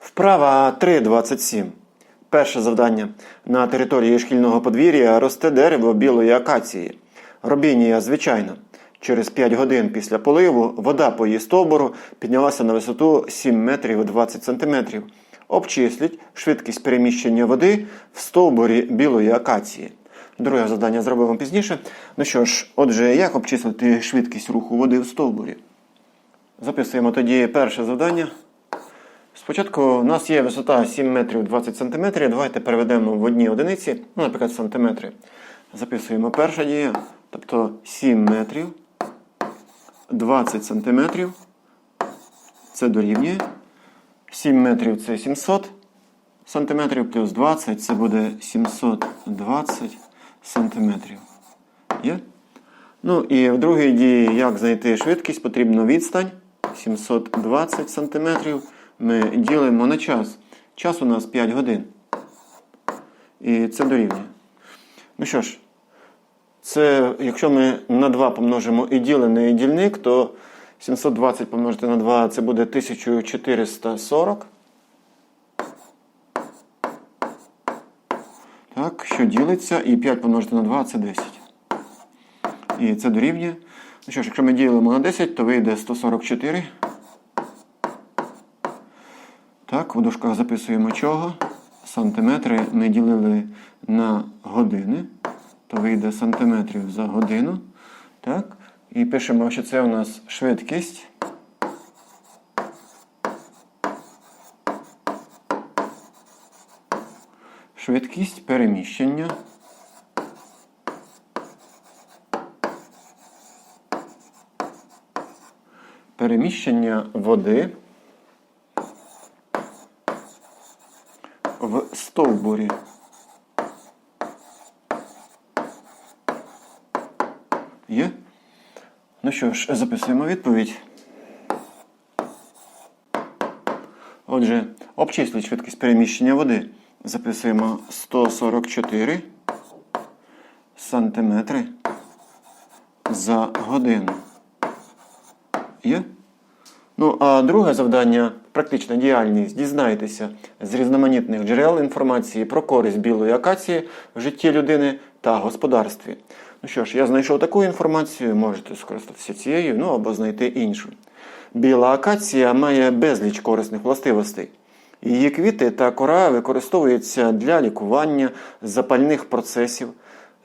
Вправа 3.27. Перше завдання. На території шкільного подвір'я росте дерево білої акації. Робінія звичайна. Через 5 годин після поливу вода по її стовбуру піднялася на висоту 7 метрів 20 сантиметрів. Обчисліть швидкість переміщення води в стовбурі білої акації. Друге завдання зробимо пізніше. Ну що ж, отже, як обчислити швидкість руху води в стовбурі? Записуємо тоді перше завдання. Спочатку у нас є висота 7 метрів 20 сантиметрів. Давайте переведемо в одні одиниці, ну, наприклад, сантиметри. Записуємо перша дія, тобто 7 метрів 20 сантиметрів. Це дорівнює. 7 метрів це 700 сантиметрів плюс 20 це буде 720 сантиметрів. Є? Ну і в другій дії, як знайти швидкість, потрібно відстань 720 сантиметрів. Ми ділимо на час. Час у нас 5 годин. І це дорівнює. Ну що ж, це, якщо ми на 2 помножимо і ділений і дільник, то 720 помножити на 2 це буде 1440. Так, що ділиться, і 5 помножити на 2 це 10. І це дорівнює. Ну що ж, якщо ми ділимо на 10, то вийде 144. Так, у дужках записуємо чого. Сантиметри ми ділили на години, то вийде сантиметрів за годину. Так. І пишемо, що це у нас швидкість. Швидкість переміщення. Переміщення води в стовбурі. Є? Ну що ж, записуємо відповідь. Отже, обчисліть швидкість переміщення води. Записуємо 144 сантиметри за годину. Є? Ну, а друге завдання практична діяльність. Дізнайтеся з різноманітних джерел інформації про користь білої акації в житті людини та господарстві. Ну що ж, я знайшов таку інформацію, можете скористатися цією, ну або знайти іншу. Біла акація має безліч корисних властивостей. Її квіти та кора використовуються для лікування запальних процесів,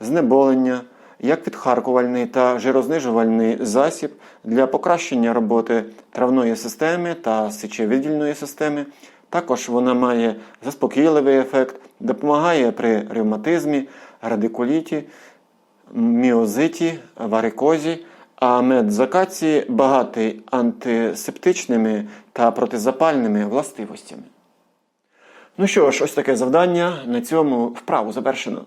знеболення, як відхаркувальний та жирознижувальний засіб для покращення роботи травної системи та сечовидільної системи. Також вона має заспокійливий ефект, допомагає при ревматизмі, радикуліті, міозиті, варикозі, а мед з багатий антисептичними та протизапальними властивостями. Ну що ж, ось таке завдання. На цьому вправу завершено.